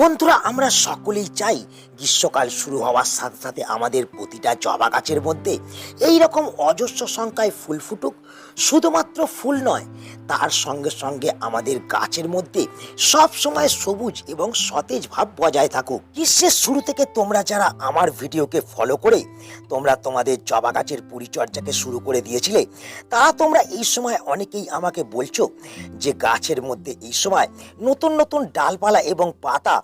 বন্ধুরা, আমরা সকলেই চাই গ্রীষ্মকাল শুরু হওয়ার সাথে সাথে আমাদের প্রতিটা জবা গাছের মধ্যে এই রকম অজস্র সংখ্যায় ফুল ফুটুক। শুধুমাত্র ফুল নয়, তার সঙ্গে সঙ্গে আমাদের গাছের মধ্যে সব সময় সবুজ এবং সতেজ ভাব বজায় থাকুক। গ্রীষ্মের শুরু থেকে তোমরা যারা আমার ভিডিওকে ফলো করে তোমরা তোমাদের জবা গাছের পরিচর্যাকে শুরু করে দিয়েছিলে তারা তোমরা এই সময় অনেকেই আমাকে বলছো যে গাছের মধ্যে এই সময় নতুন নতুন ডালপালা এবং পাতা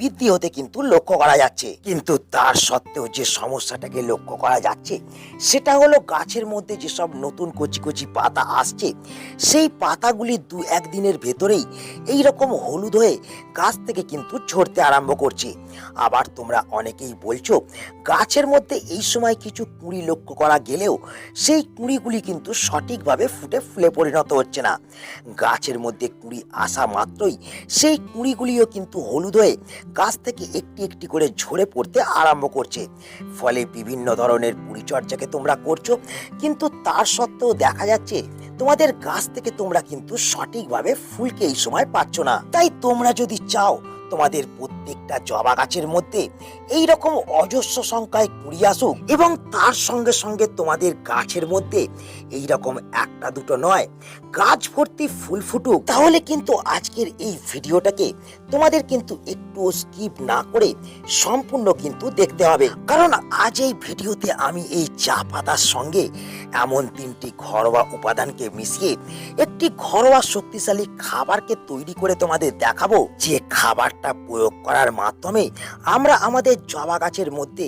বৃদ্ধি হতে কিন্তু লক্ষ্য করা যাচ্ছে। কিন্তু তার সত্ত্বেও যে সমস্যাটাকে লক্ষ্য করা যাচ্ছে, সেটা হলো গাছের মধ্যে যেসব নতুন কচি কচি পাতা আসছে, সেই পাতাগুলি দু একদিনের ভেতরেই এই রকম হলুদ হয়ে গাছ থেকে কিন্তু ঝরতে আরম্ভ করছে। আবার তোমরা অনেকেই বলছো, গাছের মধ্যে এই সময় কিছু কুঁড়ি লক্ষ্য করা গেলেও সেই কুঁড়িগুলি কিন্তু সঠিকভাবে ফুটে ফুলে পরিণত হচ্ছে না। গাছের মধ্যে কুঁড়ি আসা মাত্রই সেই কুঁড়িগুলিও কিন্তু হলুদ হয়ে গাছ থেকে একটি একটি করে ঝরে পড়তে আরম্ভ করছে। ফলে বিভিন্ন ধরনের পরিচর্যাকে তোমরা করছ, কিন্তু তার সত্ত্বেও দেখা যাচ্ছে, তোমাদের গাছ থেকে তোমরা কিন্তু সঠিকভাবে ফুলকে এই সময় পাচ্ছ না। তাই তোমরা যদি চাও, তোমাদের প্রত্যেকটা জবা গাছের মধ্যে এই রকম অজস্র সংখ্যায় কুড়ি আসুক এবং তার সঙ্গে সঙ্গে তোমাদের গাছের মধ্যে এই রকম একটা দুটো নয়, গাছ ভর্তি ফুল ফুটুক। তাহলে কিন্তু আজকের এই ভিডিওটাকে তোমাদের কিন্তু একটু স্কিপ না করে সম্পূর্ণ কিন্তু দেখতে হবে। কারণ আজ এই ভিডিওতে আমি এই চা পাতার সঙ্গে এমন তিনটি ঘরোয়া উপাদানকে মিশিয়ে একটি ঘরোয়া শক্তিশালী খাবারকে তৈরি করে তোমাদের দেখাবো। যে খাবারটা প্রয়োগ করার মাধ্যমে আমরা আমাদের জবা গাছের মধ্যে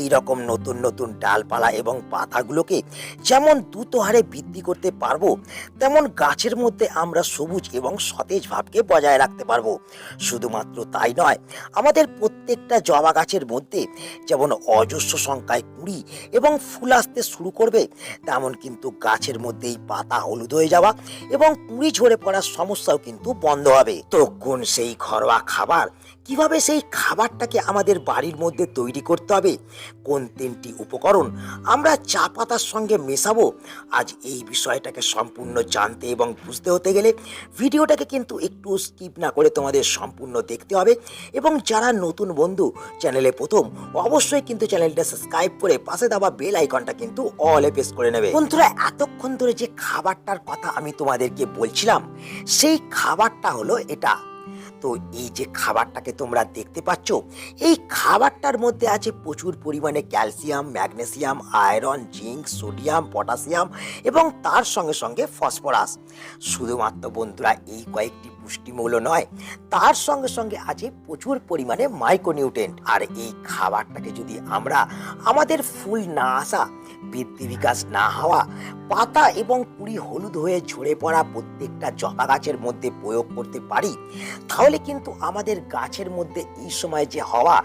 এই রকম নতুন নতুন ডালপালা এবং পাতাগুলোকে যেমন দ্রুত হারে বৃদ্ধি করতে পারব, তেমন গাছের মধ্যে আমরা সবুজ এবং সতেজ ভাবকে বজায় রাখতে পারব। শুধুমাত্র তাই নয়, আমাদের প্রত্যেকটা জবা গাছের মধ্যে যেমন অজস্র সংখ্যায় কুড়ি এবং ফুল আসতে শুরু করবে, তেমন কিন্তু গাছের মধ্যেই পাতা হলুদ হয়ে যাওয়া এবং কুড়ি ঝরে পড়ার সমস্যাও কিন্তু বন্ধ হবে। তো কোন সেই ঘরোয়া খাবার কীভাবে সেই খাবারটাকে আমাদের বাড়ির মধ্যে তৈরি করতে হবে? কোন তিনটি উপকরণ আমরা চা পাতার সঙ্গে মেশাবো? আজ এই বিষয়টাকে সম্পূর্ণ জানতে এবং বুঝতে হতে গেলে ভিডিওটাকে কিন্তু একটু স্কিপ না করে তোমাদের সম্পূর্ণ দেখতে হবে। এবং যারা নতুন বন্ধু, চ্যানেলে প্রথম, অবশ্যই কিন্তু চ্যানেলটা সাবস্ক্রাইব করে পাশে দেওয়া বেল আইকনটা কিন্তু অলে প্রেস করে নেবে। বন্ধুরা, এতক্ষণ ধরে যে খাবারটার কথা আমি তোমাদেরকে বলছিলাম, সেই খাবারটা হলো এটা। তো এই যে খাবারটাকে তোমরা দেখতে পাচ্ছ, এই খাবারটার মধ্যে আছে প্রচুর পরিমাণে calcium, magnesium, iron, zinc, sodium, potassium এবং তার সঙ্গে সঙ্গে ফসফরাস। শুধুমাত্র বন্ধুরা এই কয়েকটি পুষ্টিমূল্য নয়, তার সঙ্গে সঙ্গে আছে প্রচুর পরিমাণে মাইক্রোনিউট্রেন্ট আর এই খাবারটাকে যদি আমরা আমাদের ফুল না আসা বৃদ্ধি বিকাশ না হওয়া, পাতা এবং কুড়ি হলুদ হয়ে ঝরে পড়া প্রত্যেকটা জবা গাছের মধ্যে প্রয়োগ করতে পারি। তাহলে কিন্তু আমাদের গাছের মধ্যে এই সময় যে হওয়া,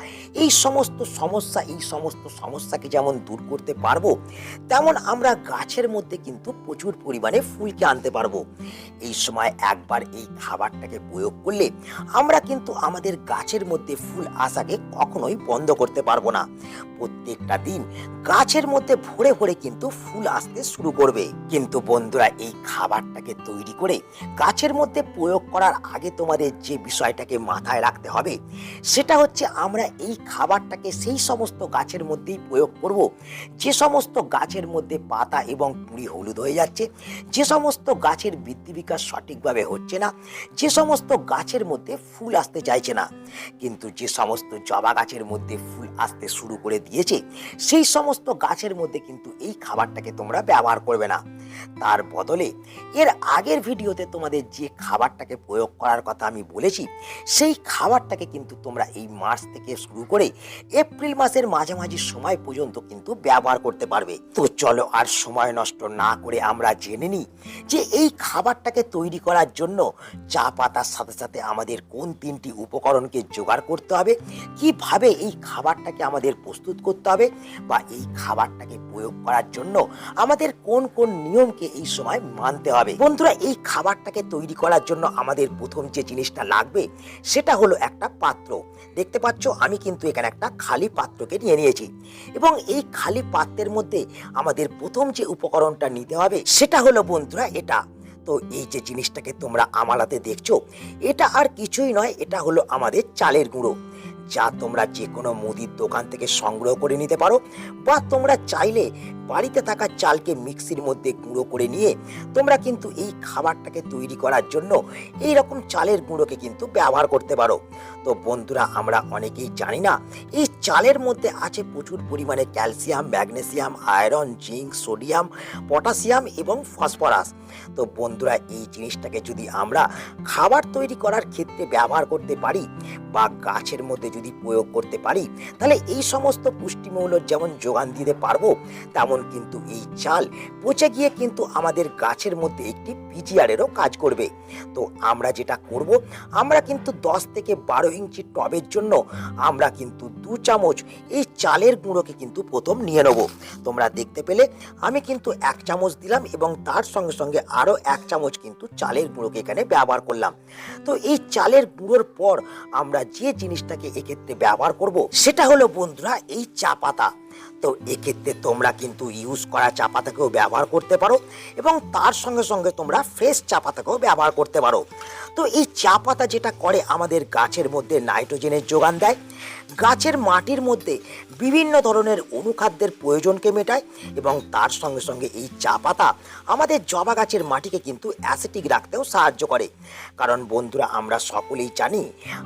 এই সমস্ত সমস্যা, এই সমস্ত সমস্যাকে যেমন দূর করতে পারব, তেমন আমরা গাছের মধ্যে কিন্তু প্রচুর পরিমাণে ফুলকে আনতে পারব। এই সময় একবার এই খাবারটাকে প্রয়োগ করলে আমরা কিন্তু আমাদের গাছের মধ্যে ফুল আসাকে কখনোই বন্ধ করতে পারব না। প্রত্যেকটা দিন গাছের মধ্যে ভরে ভরে ভরে কিন্তু ফুল আসতে শুরু করবে। কিন্তু বন্ধুরা, এই খাবারটাকে তৈরি করে গাছের মধ্যে প্রয়োগ করার আগে তোমাদের যে বিষয়টাকে মাথায় রাখতে হবে, সেটা হচ্ছে আমরা এই খাবারটাকে সেই সমস্ত গাছের মধ্যেই প্রয়োগ করব। যে সমস্ত গাছের মধ্যে পাতা এবং কুড়ি হলুদ হয়ে যাচ্ছে, যে সমস্ত গাছের বৃদ্ধি বিকাশ সঠিকভাবে হচ্ছে না, যে সমস্ত গাছের মধ্যে ফুল আসতে চাইছে না। কিন্তু যে সমস্ত জবা গাছের মধ্যে ফুল আসতে শুরু করে দিয়েছে, সেই সমস্ত গাছের মধ্যে কিন্তু এই খাবারটাকে তোমরা ব্যবহার করবে না। তার বদলে এর আগের ভিডিওতে তোমাদের যে খাবারটাকে প্রয়োগ করার কথা আমি বলেছি, সেই খাবারটাকে কিন্তু তোমরা এই মার্চ থেকে শুরু করে এপ্রিল মাসের মাঝামাঝি সময় পর্যন্ত কিন্তু ব্যবহার করতে পারবে। তো চলো আর সময় নষ্ট না করে আমরা জেনে নিই যে এই খাবারটাকে তৈরি করার জন্য চা পাতার সাথে সাথে আমাদের কোন তিনটি উপকরণকে জোগাড় করতে হবে, কীভাবে এই খাবারটাকে আমাদের প্রস্তুত করতে হবে বা এই খাবারটাকে প্রয়োগ করার জন্য আমাদের কোন কোন নিয়মকে এই সময় মানতে হবে। বন্ধুরা, এই খাবারটাকে তৈরি করার জন্য আমাদের প্রথম যে জিনিসটা লাগবে, সেটা হলো একটা পাত্র। দেখতে পাচ্ছ, আমি কিন্তু এখানে একটা খালি পাত্রকে নিয়ে নিয়েছি। এবং এই খালি পাত্রের মধ্যে আমাদের প্রথম যে উপকরণটা নিতে হবে, সেটা হলো বন্ধুরা এটা। তো এই যে জিনিসটাকে তোমরা আমার হাতে দেখছ, এটা আর কিছুই নয়, এটা হলো আমাদের চালের গুঁড়ো। যা তোমরা যে কোনো মুদির দোকান থেকে সংগ্রহ করে নিতে পারো বা তোমরা চাইলে বাড়িতে থাকা চালকে মিক্সির মধ্যে গুঁড়ো করে নিয়ে তোমরা কিন্তু এই খাবারটাকে তৈরি করার জন্য এই রকম চালের গুঁড়োকে কিন্তু ব্যবহার করতে পারো। তো বন্ধুরা, আমরা অনেকেই জানি না, এই চালের মধ্যে আছে প্রচুর পরিমাণে calcium, magnesium, iron, zinc, sodium, potassium এবং ফসফরাস। তো বন্ধুরা, এই জিনিসটাকে যদি আমরা খাবার তৈরি করার ক্ষেত্রে ব্যবহার করতে পারি বা গাছের মধ্যে যদি প্রয়োগ করতে পারি, তাহলে এই সমস্ত পুষ্টিমৌল যেমন যোগান দিতে পারব, তেমন কিন্তু এই চাল পচে গিয়ে কিন্তু আমাদের গাছের মধ্যে একটি পিজিআরেরও কাজ করবে। তো আমরা যেটা করব, আমরা কিন্তু দশ থেকে বারো ইঞ্চি টবের জন্য আমরা কিন্তু দু চামচ এই চালের গুঁড়োকে কিন্তু প্রথম নিয়ে নেব। তোমরা দেখতে পেলে, আমি কিন্তু এক চামচ দিলাম এবং তার সঙ্গে সঙ্গে আরও এক চামচ কিন্তু চালের গুঁড়োকে এখানে ব্যবহার করলাম। তো এই চালের গুঁড়োর পর আমরা যে জিনিসটাকে এক্ষেত্রে ব্যবহার করব, সেটা হলো বন্ধুরা এই চা পাতা। তো এক্ষেত্রে তোমরা কিন্তু ইউজ করা চা পাতাকেও ব্যবহার করতে পারো এবং তার সঙ্গে সঙ্গে তোমরা ফ্রেশ চা পাতাকেও ব্যবহার করতে পারো। তো এই চা পাতা যেটা করে আমাদের গাছের মধ্যে নাইট্রোজেনের যোগান দেয়, গাছের মাটির মধ্যে বিভিন্ন ধরনের অনুখাদ্যের প্রয়োজনকে মেটায় এবং তার সঙ্গে সঙ্গে এই চা পাতা আমাদের জবা গাছের মাটিকে কিন্তু অ্যাসিটিক রাখতেও সাহায্য করে। কারণ বন্ধুরা, আমরা সকলেই জানি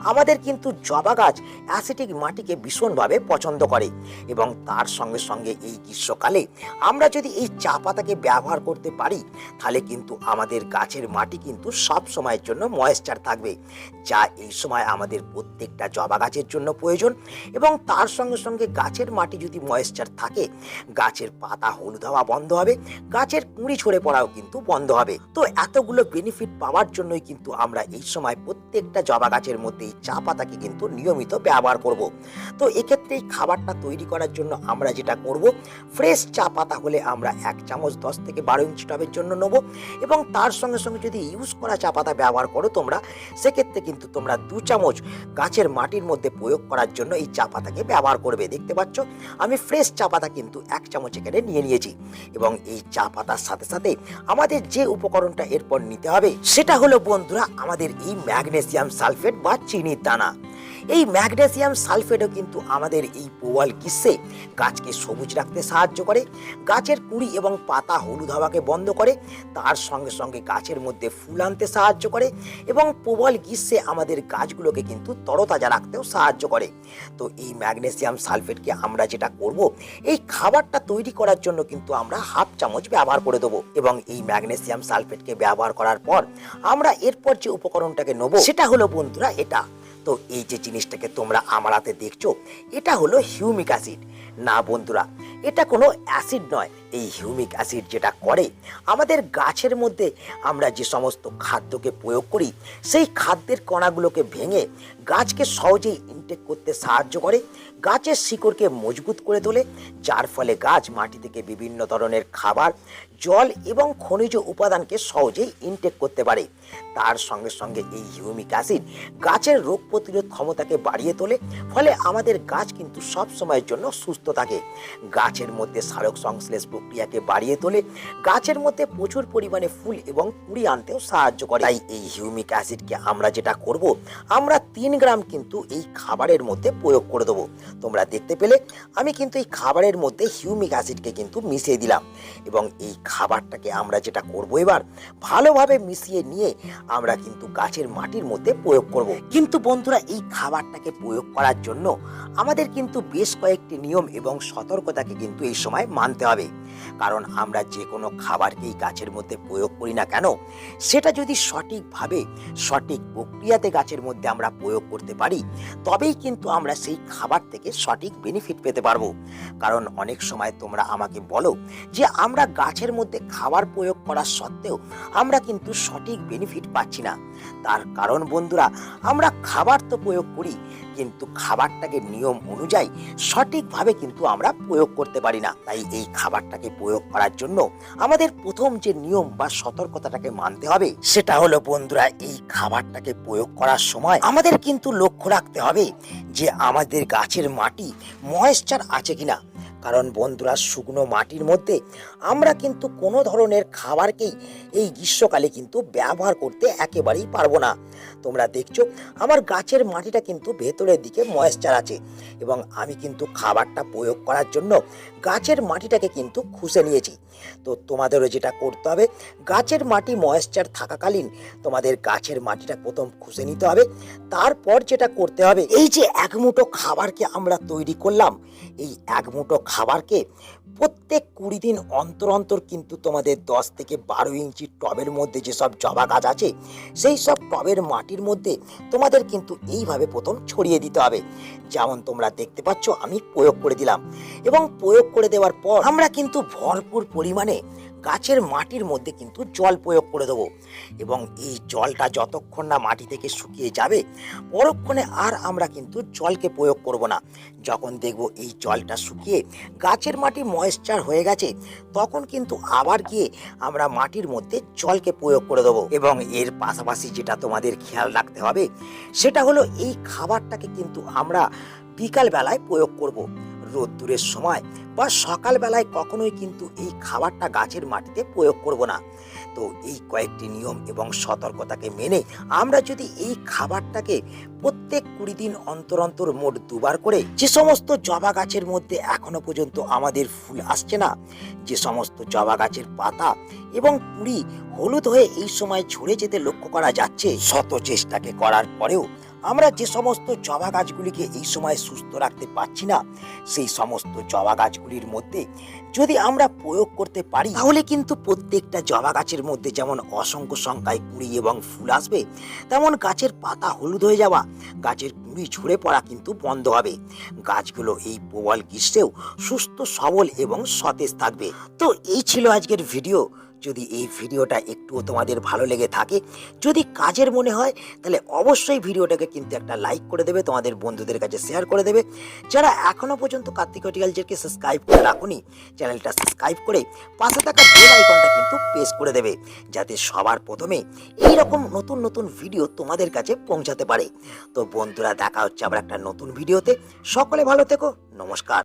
আমাদের কিন্তু জবা গাছ অ্যাসিটিক মাটিকে ভীষণভাবে পছন্দ করে এবং তার সঙ্গে সঙ্গে এই গ্রীষ্মকালে আমরা যদি এই চা পাতাকে ব্যবহার করতে পারি, তাহলে কিন্তু আমাদের গাছের মাটি কিন্তু সব সময়ের জন্য ময়েশ্চার থাকবে, যা এই সময় আমাদের প্রত্যেকটা জবা গাছের জন্য প্রয়োজন। এবং তার সঙ্গে সঙ্গে গাছের মাটি যদি ময়েশ্চার থাকে, গাছের পাতা হলুদ হওয়া বন্ধ হবে, গাছের কুঁড়ি ছড়ে পড়াও কিন্তু বন্ধ হবে। তো এতগুলো বেনিফিট পাওয়ার জন্যই কিন্তু আমরা এই সময় প্রত্যেকটা জবা গাছের মধ্যে এই চা পাতাকে কিন্তু নিয়মিত ব্যবহার করব। তো এক্ষেত্রে এই খাবারটা তৈরি করার জন্য আমরা যেটা করব ফ্রেশ চা পাতা হলে আমরা এক চামচ দশ থেকে বারো ইঞ্চি টবের জন্য নেব। এবং তার সঙ্গে সঙ্গে যদি ইউজ করা চা পাতা ব্যবহার করো তোমরা, সেক্ষেত্রে কিন্তু তোমরা দু চামচ গাছের মাটির মধ্যে প্রয়োগ করার জন্য এই চা পাতাকে ব্যবহার করবে। দেখতে পাচ্ছ? আমি ফ্রেশ চা পাতা কিন্তু এক চামচ এখানে নিয়ে নিয়েছি এবং এই চা পাতার সাথে সাথে আমাদের যে উপকরণটা এরপর নিতে হবে, সেটা হলো বন্ধুরা আমাদের এই ম্যাগনেসিয়াম সালফেট বা চিনির দানা। এই ম্যাগনেসিয়াম সালফেটও কিন্তু আমাদের এই পোয়াল গ্রীষ্মে গাছকে সবুজ রাখতে সাহায্য করে, গাছের কুড়ি এবং পাতা হলুদ হওয়াকে বন্ধ করে, তার সঙ্গে সঙ্গে গাছের মধ্যে ফুল আনতে সাহায্য করে এবং প্রবল গ্রীষ্মে আমাদের গাছগুলোকে কিন্তু তরতাজা রাখতেও সাহায্য করে। তো এই ম্যাগনেসিয়াম সালফেটকে আমরা যেটা করব, এই খাবারটা তৈরি করার জন্য কিন্তু আমরা হাফ চামচ ব্যবহার করে দেবো এবং এই ম্যাগনেসিয়াম সালফেটকে ব্যবহার করার পর আমরা এরপর যে উপকরণটাকে নেব, সেটা হলো বন্ধুরা এটা। তো এই যে জিনিসটাকে তোমরা আমার হাতে দেখছ, এটা হলো হিউমিক অ্যাসিড। না বন্ধুরা, এটা কোনো অ্যাসিড নয়। এই হিউমিক অ্যাসিড যেটা করে, আমাদের গাছের মধ্যে আমরা যে সমস্ত খাদ্যকে প্রয়োগ করি, সেই খাদ্যের কণাগুলোকে ভেঙে গাছকে সহজেই ইনটেক করতে সাহায্য করে, গাছের শিকড়কে মজবুত করে তোলে, যার ফলে গাছ মাটি থেকে বিভিন্ন ধরনের খাবার জল এবং খনিজ উপাদানকে সহজেই ইনটেক করতে পারে। তার সঙ্গে সঙ্গে এই হিউমিক অ্যাসিড গাছের রোগ প্রতিরোধ ক্ষমতাকে বাড়িয়ে তোলে, ফলে আমাদের গাছ কিন্তু সব সময়ের জন্য সুস্থ থাকে। গাছের মধ্যে সারক সংশ্লেষ প্রক্রিয়াকে বাড়িয়ে তোলে, গাছের মধ্যে প্রচুর পরিমাণে ফুল এবং কুড়ি আনতেও সাহায্য করে। তাই এই হিউমিক অ্যাসিডকে আমরা যেটা করব, আমরা তিন গ্রাম কিন্তু এই খাবারের মধ্যে প্রয়োগ করে দেবো। তোমরা দেখতে পেলে, আমি কিন্তু এই খাবারের মধ্যে হিউমিক অ্যাসিডকে কিন্তু মিশিয়ে দিলাম এবং এই খাবারটাকে আমরা যেটা করব এবার ভালোভাবে মিশিয়ে নিয়ে আমরা কিন্তু গাছের মাটির মধ্যে প্রয়োগ করব। কিন্তু বন্ধুরা, এই খাবারটাকে প্রয়োগ করার জন্য আমাদের কিন্তু বেশ কয়েকটি নিয়ম এবং সতর্কতাকে কিন্তু এই সময় মানতে হবে। কারণ আমরা যে কোনো খাবারকেই গাছের মধ্যে প্রয়োগ করি না কেন, সেটা যদি সঠিকভাবে, সঠিক প্রক্রিয়াতে গাছের মধ্যে আমরা প্রয়োগ করতে পারি, তবেই কিন্তু আমরা সেই খাবার থেকে সঠিক বেনিফিট পেতে পারব। কারণ অনেক সময় তোমরা আমাকে বলো যে, আমরা গাছের মধ্যে খাবার প্রয়োগ করা সত্ত্বেও আমরা কিন্তু সঠিক বেনিফিট পাচ্ছি না। তার কারণ বন্ধুরা, আমরা খাবার তো প্রয়োগ করি, কিন্তু খাবারটাকে নিয়ম অনুযায়ী সঠিকভাবে কিন্তু আমরা প্রয়োগ করতে পারি না। তাই এই খাবারটাকে প্রয়োগ করার জন্য আমাদের প্রথম যে নিয়ম বা সতর্কতাটাকে মানতে হবে, সেটা হলো বন্ধুরা, এই খাবারটাকে প্রয়োগ করার সময় আমাদের কিন্তু লক্ষ্য রাখতে হবে যে আমাদের গাছের মাটি ময়েশ্চার আছে কিনা। কারণ বন্ধুরা শুকনো মাটির মধ্যে আমরা কিন্তু কোনো ধরনের খাবারকেই এই গ্রীষ্মকালে কিন্তু ব্যবহার করতে একেবারেই পারব না। তোমরা দেখছ, আমার গাছের মাটিটা কিন্তু ভেতরের দিকে ময়েশ্চার আছে এবং আমি কিন্তু খাবারটা প্রয়োগ করার জন্য গাছের মাটিটাকে কিন্তু খুশে নিয়েছি। তো তোমাদেরও যেটা করতে হবে, গাছের মাটি ময়েশ্চার থাকাকালীন তোমাদের গাছের মাটিটা প্রথম খুশে নিতে হবে। তারপর যেটা করতে হবে, এই যে এক মুঠো খাবারকে আমরা তৈরি করলাম, এই এক মুঠো খাবারকে প্রত্যেক কুড়ি দিন অন্তর অন্তর কিন্তু তোমাদের দশ থেকে বারো ইঞ্চি টবের মধ্যে যেসব জবা গাছ আছে, সেই সব টবের মাটির মধ্যে তোমাদের কিন্তু এইভাবে প্রথম ছড়িয়ে দিতে হবে। যেমন তোমরা দেখতে পাচ্ছ, আমি প্রয়োগ করে দিলাম। এবং প্রয়োগ করে দেওয়ার পর আমরা কিন্তু ভরপুর পরিমাণে গাছের মাটির মধ্যে কিন্তু জল প্রয়োগ করে দেবো। এবং এই জলটা যতক্ষণ না মাটি থেকে শুকিয়ে যাবে, পরক্ষণে আর আমরা কিন্তু জলকে প্রয়োগ করব না। যখন দেখব এই জলটা শুকিয়ে গাছের মাটি ময়েশ্চার হয়ে গেছে, তখন কিন্তু আবার গিয়ে আমরা মাটির মধ্যে জলকে প্রয়োগ করে দেবো। এবং এর পাশাপাশি যেটা তোমাদের খেয়াল রাখতে হবে, সেটা হলো এই খাবারটাকে কিন্তু আমরা বিকালবেলায় প্রয়োগ করব। রোদ্দুরের সময় বা সকালবেলায় কখনোই কিন্তু এই খাবারটা গাছের মাটিতে প্রয়োগ করব না। তো এই কয়েকটি নিয়ম এবং সতর্কতাকে মেনে আমরা যদি এই খাবারটাকে প্রত্যেক কুড়ি দিন অন্তর অন্তর মোট দুবার করে যে সমস্ত জবা গাছের মধ্যে এখনও পর্যন্ত আমাদের ফুল আসছে না, যে সমস্ত জবা গাছের পাতা এবং কুড়ি হলুদ হয়ে এই সময় ঝরে যেতে লক্ষ্য করা যাচ্ছে, শত চেষ্টাকে করার পরেও আমরা যে সমস্ত জবা গাছগুলিকে এই সময় সুস্থ রাখতে পারছি না, সেই সমস্ত জবা গাছগুলির মধ্যে যদি আমরা প্রয়োগ করতে পারি, তাহলে কিন্তু প্রত্যেকটা জবা গাছের মধ্যে যেমন অসংখ্য সংখ্যায় কুড়ি এবং ফুল আসবে, তেমন গাছের পাতা হলুদ হয়ে যাওয়া, গাছের কুড়ি ঝরে পড়া কিন্তু বন্ধ হবে। গাছগুলো এই প্রবল গ্রীষ্মেও সুস্থ, সবল এবং সতেজ থাকবে। তো এই ছিল আজকের ভিডিও। যদি এই ভিডিওটা একটুও তোমাদের ভালো লেগে থাকে, যদি কাজের মনে হয়, তাহলে অবশ্যই ভিডিওটাকে কিন্তু একটা লাইক করে দেবে, তোমাদের বন্ধুদের কাছে শেয়ার করে দেবে। যারা এখনও পর্যন্ত কার্তিক হটিকালচারকে সাবস্ক্রাইব করে রাখুনি, চ্যানেলটা সাবস্ক্রাইব করে পাশে থাকা বেল আইকনটা কিন্তু প্রেস করে দেবে, যাতে সবার প্রথমে এই রকম নতুন নতুন ভিডিও তোমাদের কাছে পৌঁছাতে পারে। তো বন্ধুরা, দেখা হচ্ছে আবার একটা নতুন ভিডিওতে সকলে ভালো থেকো, নমস্কার।